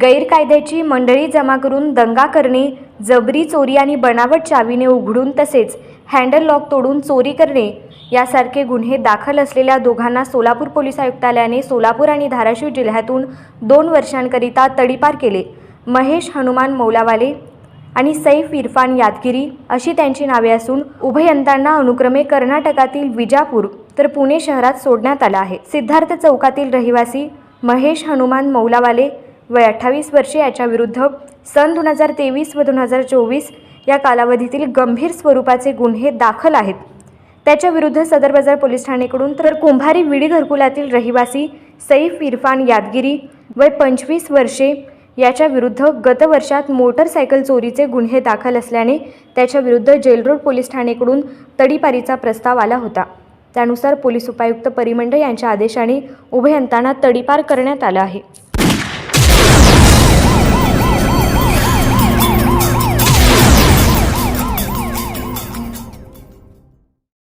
गैरकायद्याची मंडळी जमा करून दंगा करणे जबरी चोरी आणि बनावट चावीने उघडून तसेच हँडल लॉक तोडून चोरी करणे यासारखे गुन्हे दाखल असलेल्या दोघांना सोलापूर पोलीस आयुक्तालयाने सोलापूर आणि धाराशिव जिल्ह्यातून दोन वर्षांकरिता तडीपार केले. महेश हनुमान मौलावाले आणि सैफ इरफान यादगिरी अशी त्यांची नावे असून उभयंतांना अनुक्रमे कर्नाटकातील विजापूर तर पुणे शहरात सोडण्यात आलं आहे. सिद्धार्थ चौकातील रहिवासी महेश हनुमान मौलावाले वय अठ्ठावीस वर्षे याच्या विरुद्ध सन दोन हजार तेवीस व दोन हजार चोवीस या कालावधीतील गंभीर स्वरूपाचे गुन्हे दाखल आहेत. त्याच्या विरुद्ध सदर बाजार पोलीस ठाणेकडून तर कुंभारी विडी घरकुलातील रहिवासी सैफ इरफान यादगिरी वय पंचवीस वर्षे याच्या विरुद्ध गतवर्षात मोटरसायकल चोरीचे गुन्हे दाखल असल्याने त्याच्या विरुद्ध जेलरोड पोलीस ठाणेकडून तडीपारीचा प्रस्ताव आला होता. त्यानुसार पोलीस उपायुक्त परिमंडळ यांच्या आदेशाने उभयंतांना तडीपार करण्यात आलं आहे.